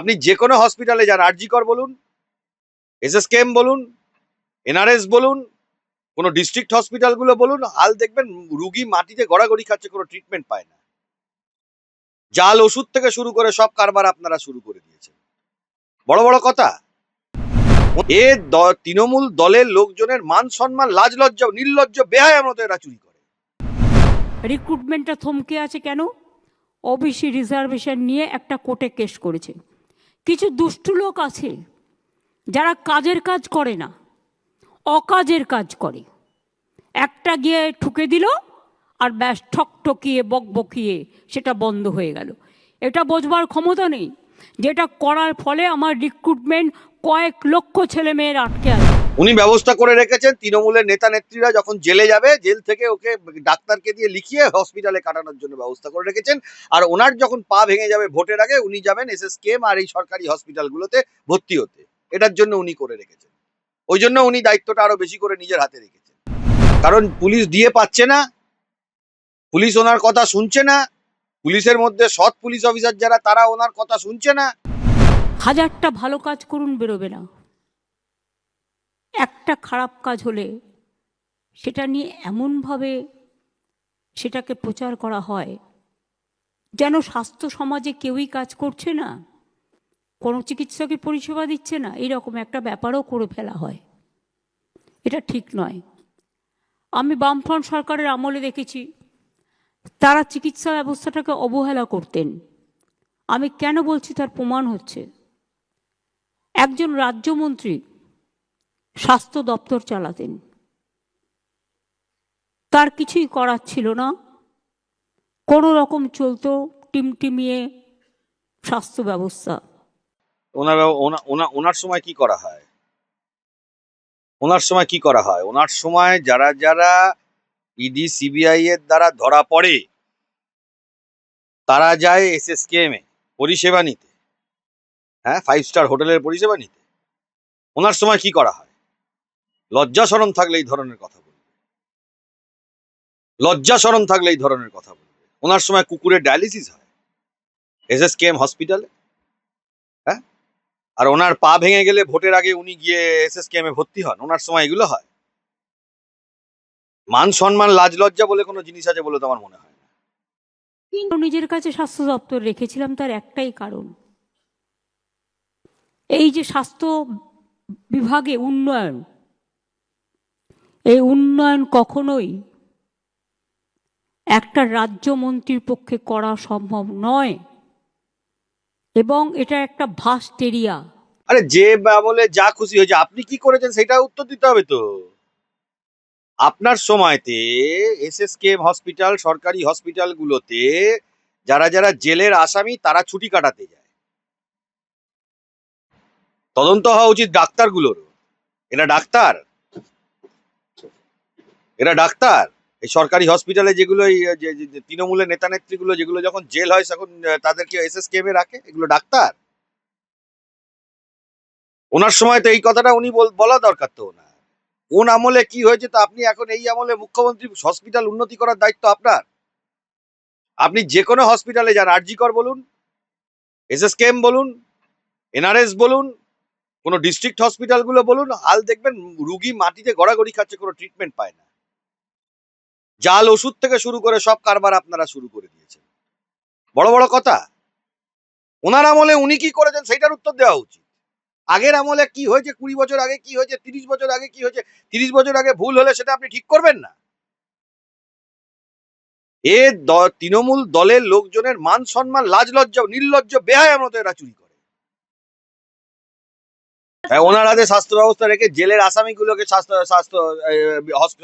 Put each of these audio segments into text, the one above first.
আপনি যে কোনো হসপিটালে যান আরজিকর বলুন এসএসকেএম বলুন এনআরএস বলুন, কোনো ডিস্ট্রিক্ট হসপিটালগুলো বলুন, হাল দেখবেন রুগী মাটিতে গড়াগড়ি খাচ্ছে, কোনো ট্রিটমেন্ট পায় না। জাল ওষুধ থেকে শুরু করে সব কারবার আপনারা শুরু করে দিয়েছেন। বড় বড় কথা। এ তৃণমূল দলের লোকজনের মান সম্মান লাজ লজ্জা নির্লজ্জ বেহায় মতো এরা চুরি করে। রিক্রুটমেন্টটা থমকে আছে কেন? ওবিসি রিজার্ভেশন নিয়ে একটা কোর্টে কেস করেছে। কিছু দুষ্টু লোক আছে যারা কাজের কাজ করে না, অকাজের কাজ করে। একটা গিয়ে ঠুকে দিল আর ব্যাস ঠকঠকিয়ে বকবকিয়ে সেটা বন্ধ হয়ে গেল। এটা বোঝবার ক্ষমতা নেই যেটা করার ফলে আমার রিক্রুটমেন্ট কয়েক লক্ষ ছেলে মেয়ের আটকে আছে। উনি ব্যবস্থা করে রেখেছেন, তৃণমূলের নেতা নেত্রীরা যখন জেলে যাবে, জেল থেকে ওকে ডাক্তারকে দিয়ে লিখিয়ে হসপিটালে কাটানোর জন্য ব্যবস্থা করে রেখেছেন। আর ওনার যখন পা ভেঙে যাবে ভোটের আগে, উনি যাবেন এসএসকেএম আর এই সরকারি হসপিটালগুলোতে ভর্তি হতে। এটার জন্য উনি করে রেখেছেন। ওই জন্য উনি দায়িত্বটা আরও বেশি করে নিজের হাতে রেখেছেন। কারণ পুলিশ দিয়ে পাচ্ছে না, পুলিশ ওনার কথা শুনছে না, পুলিশের মধ্যে সৎ পুলিশ অফিসার যারা, তারা ওনার কথা শুনছে না। হাজারটা ভালো কাজ করুন, বেরোবে না। একটা খারাপ কাজ হলে সেটা নিয়ে এমনভাবে সেটাকে প্রচার করা হয় যেন স্বাস্থ্য সমাজে কেউই কাজ করছে না, কোনো চিকিৎসকের পরিষেবা দিচ্ছে না এরকম একটা ব্যাপারও করে ফেলা হয়। এটা ঠিক নয়। আমি বামফ্রন্ট সরকারের আমলে দেখেছি, তারা চিকিৎসা ব্যবস্থাটাকে অবহেলা করতেন। আমি কেন বলছি তার প্রমাণ হচ্ছে, একজন রাজ্যমন্ত্রী স্বাস্থ্য দপ্তর চালাতেন। তার কিছুই করার ছিল না। কোনো রকম চলতো টিমটিমিয়ে স্বাস্থ্য ব্যবস্থা। ওনার, ওনা- ওনা- ওনার সময় কি করা হয়? ওনার সময় কি করা হয়? ওনার সময় যারা যারা ইডি, সিবিআই এর দ্বারা ধরা পড়ে, তারা যায় এস এসএসকেএম এ পরিষেবা নিতে। হ্যাঁ ফাইভ স্টার হোটেলের পরিষেবা নিতে। ওনার সময় কি করা হয়? লজ্জা থাকলে এই ধরনের কথা বলবে। লজ্জা থাকলে এই ধরনের কথা বলবে। ওনার সময় কুকুরের ডায়ালিসিস হয়। এসএসকেএম হসপিটালে। হ্যাঁ? আর ওনার পা ভেঙে গেলে ভোটের আগে উনি গিয়ে এসএসকেএম এ ভর্তি হন। ওনার সময় এগুলো হয়। মান সম্মান, লাজ লজ্জা বলে কোনো জিনিস আছে বলে তো আমার মনে হয় না। কিন্তু নিজের কাছে স্বাস্থ্য দপ্তর রেখেছিলাম তার একটাই কারণ। এই যে স্বাস্থ্য বিভাগে উন্নয়ন এই উন্নয়ন কখনোই একটা রাজ্যমন্ত্রীর পক্ষে করা সম্ভব নয়। এবং এটা একটা ভাস্ট এরিয়া আরে যে বলে যা খুশি হয়েছে, আপনি কি করেছেন সেটা উত্তর দিতে হবে তো। আপনার সময়তে এসএসকেএম হসপিটাল সরকারি হসপিটালগুলোতে যারা যারা জেলের আসামি, তারা ছুটি কাটাতে যায়। তদন্ত হওয়া উচিত ডাক্তারগুলোর এরা ডাক্তার। এরা ডাক্তার। এই সরকারি হসপিটালে যেগুলো তৃণমূলের নেতা নেত্রীগুলো যেগুলো যখন জেল হয়, তখন তাদেরকে এসএসকেএম এ রাখে, এগুলো ডাক্তার। ওনার সময় তো এই কথাটা উনি বলা দরকার তো ওনার। কোন আমলে কি হয়েছে তো আপনি এখন এই আমলে মুখ্যমন্ত্রী হসপিটাল উন্নতি করার দায়িত্ব আপনার। আপনি যে কোনো হসপিটালে যান, আরজিকর বলুন এস এস এসএসকেএম বলুন, এনআরএস বলুন, কোনো ডিস্ট্রিক্ট হসপিটালগুলো বলুন, হাল দেখবেন রুগী মাটিতে গড়াগড়ি খাচ্ছে, কোনো ট্রিটমেন্ট পায় না। জাল ওষুধ থেকে শুরু করে সব কারবার আপনারা শুরু করে দিয়েছেন। বড় বড় কথা। ওনার আমলে উনি কি করেছেন সেটার উত্তর দেওয়া উচিত। আগের আমলে কি হয়েছে, কুড়ি বছর আগে কি হয়েছে, তিরিশ বছর আগে কি হয়েছে, তিরিশ বছর আগে ভুল হলে সেটা আপনি ঠিক করবেন না। এ তৃণমূল দলের লোকজনের মান সম্মান লাজ লজ্জা নির্লজ্জ বেহায় মতো এরা চুরি ওনার হাতে স্বাস্থ্য ব্যবস্থা রেখে জেলের আসামিগুলোকে স্বাস্থ্য স্বাস্থ্য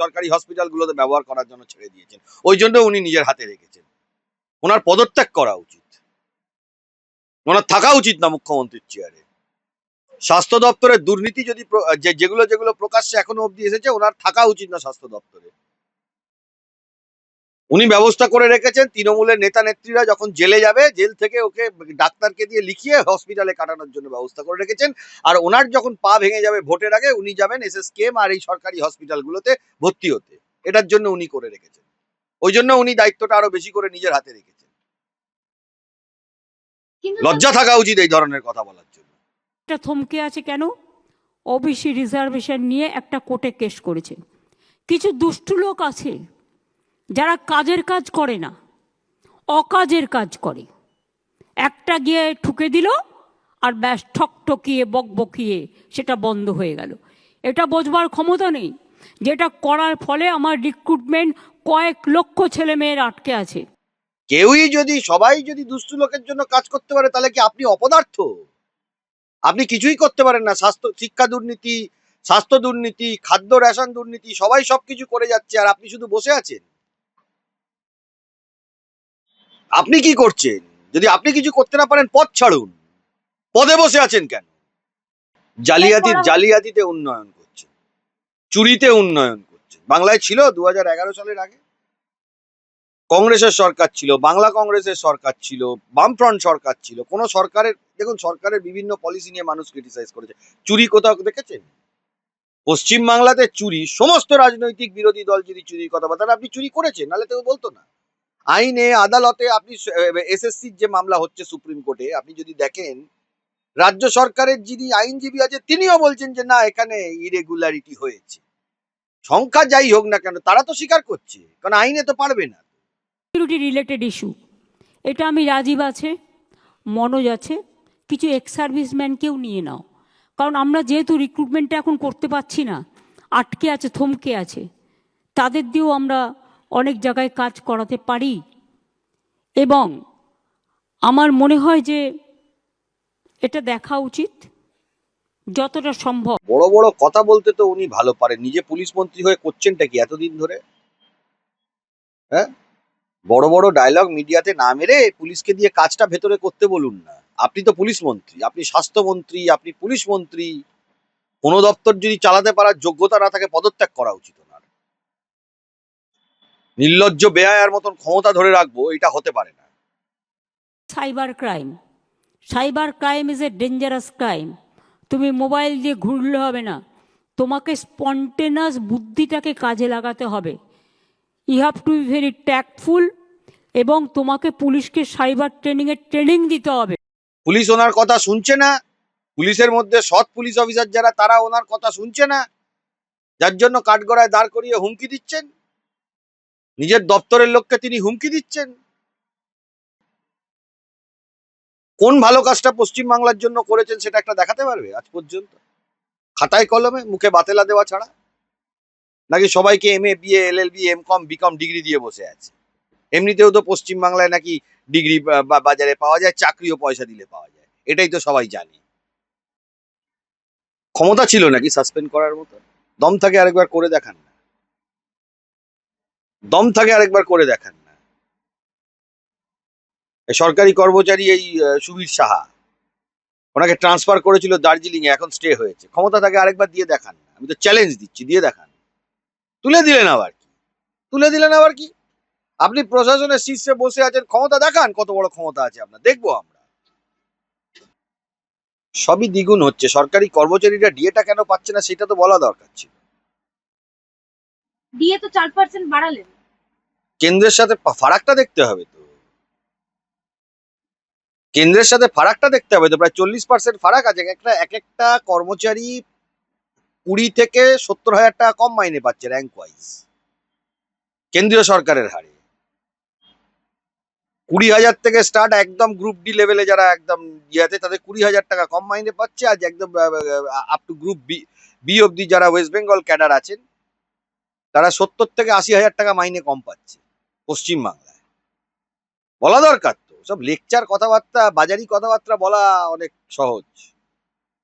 সরকারি হসপিটালগুলোতে ব্যবহার করার জন্য ছেড়ে দিয়েছেন। ওই জন্য উনি নিজের হাতে রেখেছেন। ওনার পদত্যাগ করা উচিত। ওনার থাকা উচিত না মুখ্যমন্ত্রীর চেয়ারে। স্বাস্থ্য দপ্তরের দুর্নীতি যদি যেগুলো যেগুলো প্রকাশ্যে এখনও অবধি এসেছে, ওনার থাকা উচিত না স্বাস্থ্য দপ্তরে। উনি ব্যবস্থা করে রেখেছেন তৃণমূলের নেতা নেত্রীরা যখন জেলে যাবে জেল থেকে ওকে ডাক্তারকে দিয়ে লিখিয়ে হসপিটালে কাটানোর জন্য ব্যবস্থা করে রেখেছেন। আর ওনার যখন পা ভেঙে যাবে ভোটের আগে উনি যাবেন এসএসকেএম আর এই সরকারি হসপিটালগুলোতে ভর্তি হতে। এটার জন্য উনি করে রেখেছেন। ওই জন্য উনি দায়িত্বটা আরও বেশি করে নিজের হাতে রেখেছেন। লজ্জা থাকা উচিত এই ধরনের কথা বলার জন্য। এটা থমকে আছে কেন? ওবিসি রিজার্ভেশন নিয়ে একটা কোর্টে কেস করেছে। কিছু দুষ্টু লোক আছে যারা কাজের কাজ করে না, অকাজের কাজ করে, একটা গিয়ে ঠুকে দিল আর ব্যাস ঠক ঠকিয়ে, বক বকিয়ে সেটা বন্ধ হয়ে গেল। এটা বোঝবার ক্ষমতা নেই। যেটা করার ফলে আমার রিক্রুটমেন্ট কয়েক লক্ষ ছেলে মেয়ের আটকে আছে। কেউই যদি, সবাই যদি দুষ্টু লোকের জন্য কাজ করতে পারে, তাহলে কি আপনি অপদার্থ? আপনি কিছুই করতে পারেন না। স্বাস্থ্য, শিক্ষা দুর্নীতি, স্বাস্থ্য দুর্নীতি, খাদ্য, রেশন দুর্নীতি, সবাই সবকিছু করে যাচ্ছে আর আপনি শুধু বসে আছেন। আপনি কি করছেন? যদি আপনি কিছু করতে না পারেন পথ ছাড়ুন। পদে বসে আছেন কেন? জালিয়াতি জালিয়াতিতে উন্নয়ন করছে চুরিতে উন্নয়ন করছে বাংলায় ছিল দু হাজার এগারো সালের আগে। কংগ্রেসের সরকার ছিল বাংলা কংগ্রেসের সরকার ছিল বামফ্রন্ট সরকার ছিল। কোন সরকারের দেখুন সরকারের বিভিন্ন পলিসি নিয়ে মানুষ ক্রিটিসাইজ করেছে। চুরি কোথাও দেখেছেন? পশ্চিম বাংলাতে চুরি সমস্ত রাজনৈতিক বিরোধী দল যদি চুরির কথা বলে তাহলে আপনি চুরি করেছেন নাহলে কেউ বলতো না। আইনে আদালতে আপনি এসএসসির যে মামলা হচ্ছে সুপ্রিম কোর্টে, আপনি যদি দেখেন, রাজ্য সরকারের যিনি আইনজীবী আছে, তিনিও বলছেন যে না, এখানে ইরেগুলারিটি হয়েছে। সংখ্যা যাই হোক না কেন, তারা তো স্বীকার করছে, কারণ আইনে তো পারবে না। সিকিউরিটি রিলেটেড ইস্যু এটা আমি রাজীব আছে, মনোজ আছে, কিছু এক্স সার্ভিসম্যানকেও নিয়ে নাও। কারণ আমরা যেহেতু রিক্রুটমেন্টটা এখন করতে পারছি না, আটকে আছে, থমকে আছে, তাদের দিয়েও আমরা অনেক জায়গায় কাজ করাতে পারি। এবং আমার মনে হয় যে এটা দেখা উচিত যতটা সম্ভব। বড় বড় কথা বলতে তো উনি ভালো পারেন। নিজে পুলিশ মন্ত্রী হয়ে করছেনটা কি এতদিন ধরে? হ্যাঁ? বড় বড় ডায়লগ মিডিয়াতে না মেরে পুলিশকে দিয়ে কাজটা ভেতরে করতে বলুন না। আপনি তো পুলিশ মন্ত্রী, আপনি স্বাস্থ্যমন্ত্রী আপনি পুলিশ মন্ত্রী। কোনো দপ্তর যদি চালাতে পারার যোগ্যতা না থাকে, পদত্যাগ করা উচিত। নির্লজ্জ বেয়ার মতন ক্ষমতা ধরে রাখব এটা হতে পারে না। Cyber crime. Cyber crime is a dangerous crime. তুমি মোবাইল দিয়ে ঘুরলে হবে না। তোমাকে স্পন্টেনাস বুদ্ধিটাকে কাজে লাগাতে হবে। You have to be very tactful এবং তোমাকে পুলিশকে সাইবার ট্রেনিংয়ের ট্রেনিং দিতে হবে। পুলিশ ওনার কথা শুনছে না। পুলিশের মধ্যে সৎ পুলিশ অফিসার যারা তারা ওনার কথা শুনছে না। যার জন্য কাঠগড়ায় দাঁড় করিয়ে হুমকি দিচ্ছেন। নিজের দপ্তরের লোককে তিনি হুমকি দিচ্ছেন? কোন ভালো কাজটা পশ্চিম বাংলার জন্য করেছেন সেটা একটা দেখাতে পারবে আজ পর্যন্ত? খাতায় কলমে, মুখে বাতেলা দেওয়া ছাড়া? নাকি সবাইকে M A BA L L B M com B com degree দিয়ে বসে আছে? এমনিতেও তো পশ্চিম বাংলায় নাকি ডিগ্রি বাজারে পাওয়া যায়, চাকরিও পয়সা দিলে পাওয়া যায়। এটাই তো সবাই জানে। ক্ষমতা ছিল নাকি সাসপেন্ড করার মতো? দম থাকে আরেকবার করে দেখান। দম থাকে আরেকবার করে দেখান না। সরকারি কর্মচারী এই সুবীর সাহা, ওনাকে ট্রান্সফার করেছিল দার্জিলিং এ এখন স্টে হয়েছে। ক্ষমতা তাকে আরেকবার দিয়ে দেখান না। আমি তো চ্যালেঞ্জ দিচ্ছি, দিয়ে দেখান। তুলে দিলেন আবার কি? তুলে দিলেন আবার কি? আপনি প্রশাসনের শীর্ষে বসে আছেন, ক্ষমতা দেখান কত বড় ক্ষমতা আছে আপনার, দেখব আমরা। সবই দ্বিগুণ হচ্ছে, সরকারি কর্মচারীরা ডিএটা কেন পাচ্ছে না, সেটা তো বলা দরকার ছিল। দিয়ে তো চার পার্সেন্ট বাড়ালেন। কেন্দ্রের সাথে ফারাকটা দেখতে হবে তো। কেন্দ্রের সাথে ফারাকটা দেখতে হবে তো, প্রায় চল্লিশ পার্সেন্ট ফারাক আছে। একটা এক একটা কর্মচারী কুড়ি থেকে সত্তর হাজার টাকা কম মাইনে পাচ্ছে র্যাঙ্ক ওয়াইজ কেন্দ্রীয় সরকারের হারে। কুড়ি হাজার থেকে স্টার্ট একদম গ্রুপ ডি লেভেলে যারা একদম ইয়েতে তাদের কুড়ি হাজার টাকা কম মাইনে পাচ্ছে। আর একদম up to group B B অব্দি যারা ওয়েস্ট বেঙ্গল ক্যাডার আছেন তারা সত্তর থেকে আশি হাজার টাকা মাইনে কম পাচ্ছে পশ্চিমবাংলায়। বলা দরকার তো। সব লেকচার কথাবার্তা, বাজারি কথাবার্তা বলা অনেক সহজ।